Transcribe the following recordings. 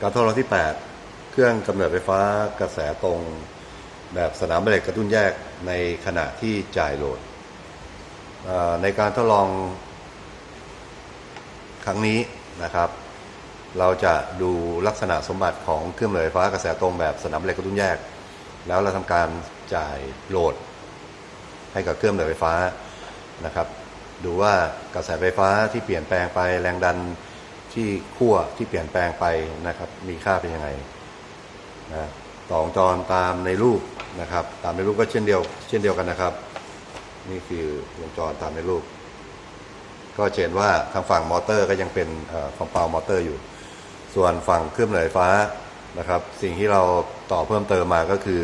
การทดลองที่ 8 เครื่องกำเนิดไฟฟ้ากระแสตรงแบบสนามแม่เหล็กกระตุ้นแยกในขณะที่จ่ายโหลด ในการทดลองครั้งนี้นะครับ เราจะดูลักษณะสมบัติของเครื่องกำเนิดไฟฟ้ากระแสตรงแบบสนามแม่เหล็กกระตุ้นแยก แล้วเราทำการจ่ายโหลด ให้กับเครื่องกำเนิดไฟฟ้านะครับ ดูว่ากระแสไฟฟ้าที่เปลี่ยนแปลงไปแรงดัน ที่ขั้วที่เปลี่ยนแปลงไปนะครับ มีค่าเป็นยังไงนะต่อวงจรตามในรูปนะครับ ตามในรูปก็เช่นเดียว เช่นเดียวกันนะครับ นี่คือวงจรตามในรูป ก็เห็นว่าทางฝั่งมอเตอร์ก็ยังเป็นคอมเปลมอเตอร์อยู่ ส่วนฝั่งเครื่องกำเนิดไฟฟ้านะครับ สิ่งที่เราต่อเพิ่มเติมมาก็คือ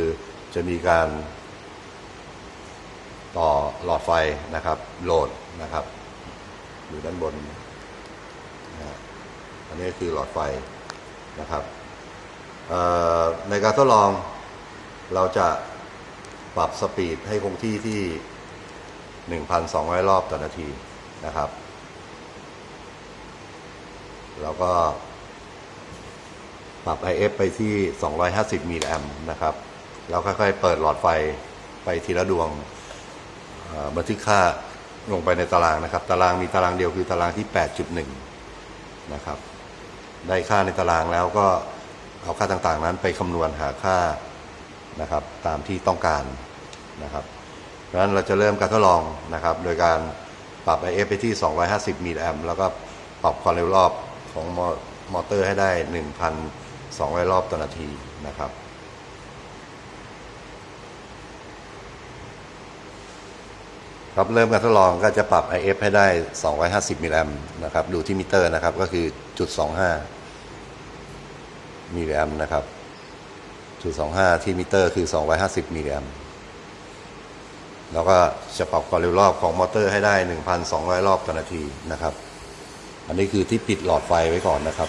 จะมีการ ต่อหลอดไฟนะครับ โหลดนะครับ อยู่ด้านบนนะฮะ อันนี้คือหลอดไฟนะครับในการทดลองเราจะปรับสปีดให้คงที่ที่ 1,200 รอบต่อนาทีนะครับ แล้วก็ปรับ IF ไปที่ 250มิลลิแอมป์นะครับ แล้วค่อยๆ เปิดหลอดไฟไปทีละดวงบันทึกค่าลงไปในตารางนะครับ ตารางมีตารางเดียวคือตารางที่ 8.1 นะครับ ได้ค่าในตารางแล้วก็เอาค่าต่างๆนั้นไปคำนวณหาค่านะครับตามที่ต้องการนะครับเพราะฉะนั้นเราจะเริ่มการทดลองนะครับ โดยการปรับ IF ไปที่ 250 มิลลิแอมป์แล้วก็ปรับความเร็วรอบของมอเตอร์ให้ได้ 1,200 รอบต่อนาทีนะครับ ครับเริ่มการทดลองก็จะปรับ IF ให้ได้ 250มิลลิแอมนะครับ ดูที่มิเตอร์นะครับ ก็คือจุด25มิลลิแอมนะครับจุด25 ที่มิเตอร์คือ 250มิลลิแอมแล้วก็จะปรับความเร็วรอบของมอเตอร์ให้ได้ 1,200 รอบต่อนาทีนะครับ อันนี้คือที่ปิดหลอดไฟไว้ก่อนนะครับ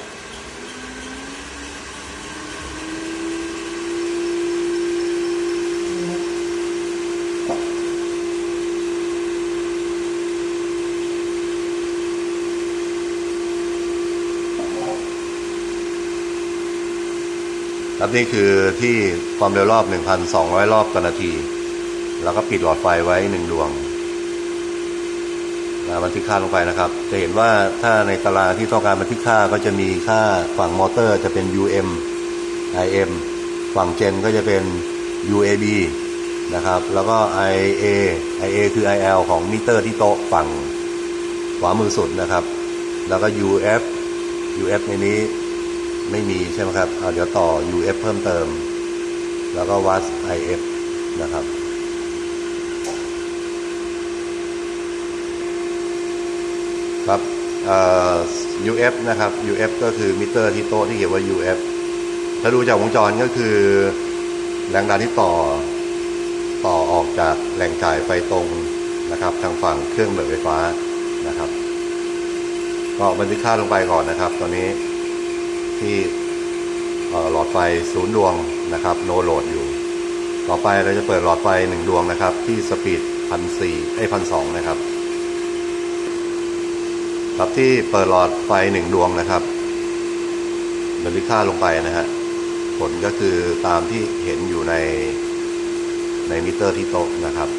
ครับนี่คือที่ความเร็วรอบ 1,200 รอบต่อนาที แล้วก็ปิดหลอดไฟไว้หนึ่งดวงนะบันทึกค่าลงไปนะครับ จะเห็นว่าถ้าในตารางที่ต้องการบันทึกค่าก็จะมีค่าฝั่งมอเตอร์จะเป็น UM IM ฝั่งเจนก็จะเป็น UAB นะครับ แล้วก็ IA IA คือ IL ของมิเตอร์ที่โต๊ะฝั่งขวามือสุดนะครับ แล้วก็ UF UF ในนี้ ไม่มีใช่ไหมครับเอาเดี๋ยวต่อ UF เพิ่มเติม แล้วก็วัด IF นะครับ ครับ UF นะครับ UF ก็คือมิเตอร์ที่โต๊ะที่เขียนว่า UF ถ้าดูจากวงจรก็คือแรงดันที่ต่อต่อออกจากแหล่งจ่ายไฟตรงนะครับ ทางฝั่งเครื่องเบิดไฟฟ้านะครับ ก็บันทึกค่าลงไปก่อนนะครับ ตอนนี้ ที่หลอดไฟศูนย์ดวงนะครับโนโหลดอยู่ ต่อไปเราจะเปิดหลอดไฟหนึ่งดวงนะครับ ที่สปีดพันสี่ไอ้พันสองนะครับ ครับที่เปิดหลอดไฟหนึ่งดวงนะครับบันทึกค่าลงไปนะฮะผลก็คือตามที่เห็นอยู่ในในมิเตอร์ที่โต๊ะนะครับ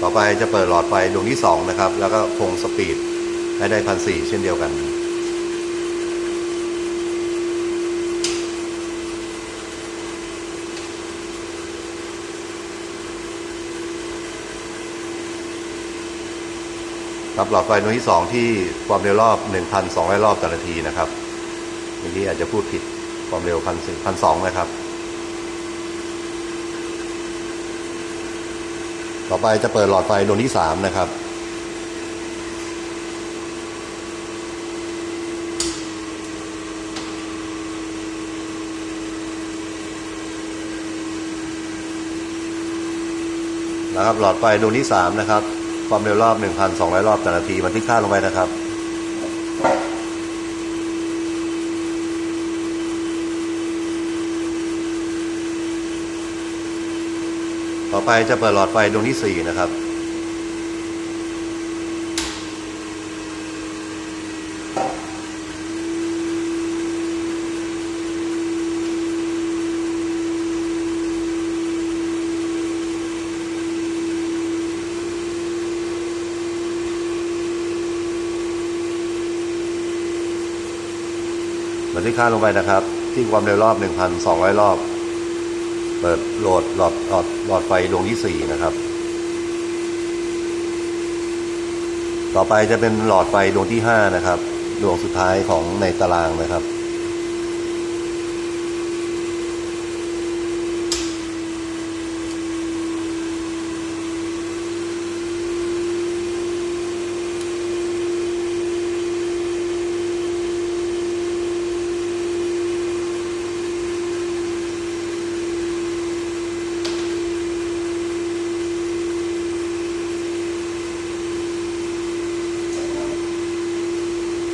ต่อไปจะเปิดหลอดไฟดวงที่สองนะครับ แล้วก็คงสปีดให้ได้พันสี่เช่นเดียวกัน ครับหลอดไฟดวงที่ 2 ที่ความเร็วรอบ 1,200 รอบต่อนาทีนะครับเมื่อกี้อาจจะพูดผิดความเร็วพันสี่พันสองนะครับ ต่อไปจะเปิดหลอดไฟดวงที่3นะครับ นะครับหลอดไฟดวงที่3นะครับ ความเร็วรอบ 1,200 รอบต่อนาทีบันทึกค่าลงไปนะครับต่อไปจะเปิดหลอดไฟดวงที่ 4 นะครับ บันทึกค่าลงไปนะครับ ที่ความเร็วรอบ 1,200 รอบ เปิดโหลดหลอดหลอดหลอดไฟดวงที่ 4 นะครับ ต่อไปจะเป็นหลอดไฟดวงที่ 5 นะครับ ดวงสุดท้ายของในตารางนะครับ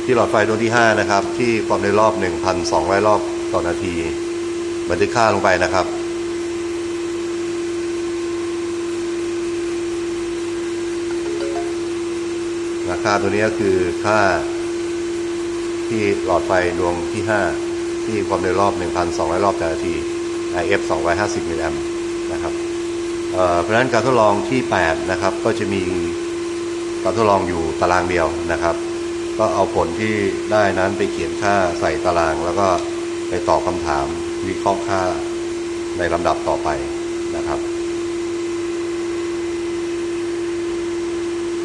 ที่หลอดไฟดวงที่ 5 นะครับ ที่ความเร็วรอบ 1,200 รอบต่อนาที บันทึกค่าลงไปนะครับราคาตัวนี้ก็คือค่า ที่หลอดไฟดวงที่ 5 ที่ความเร็วรอบ 1,200 รอบต่อนาที IF 250มิลลิแอมป์นะครับเอ่อเพราะฉะนั้นการทดลองที่ 8 นะครับ ก็จะมีการทดลองอยู่ตารางเดียวนะครับ ก็เอาผลที่ได้นั้นไปเขียนค่าใส่ตาราง แล้วก็ไปตอบคำถามวิเคราะห์ค่าในลำดับต่อไปนะครับ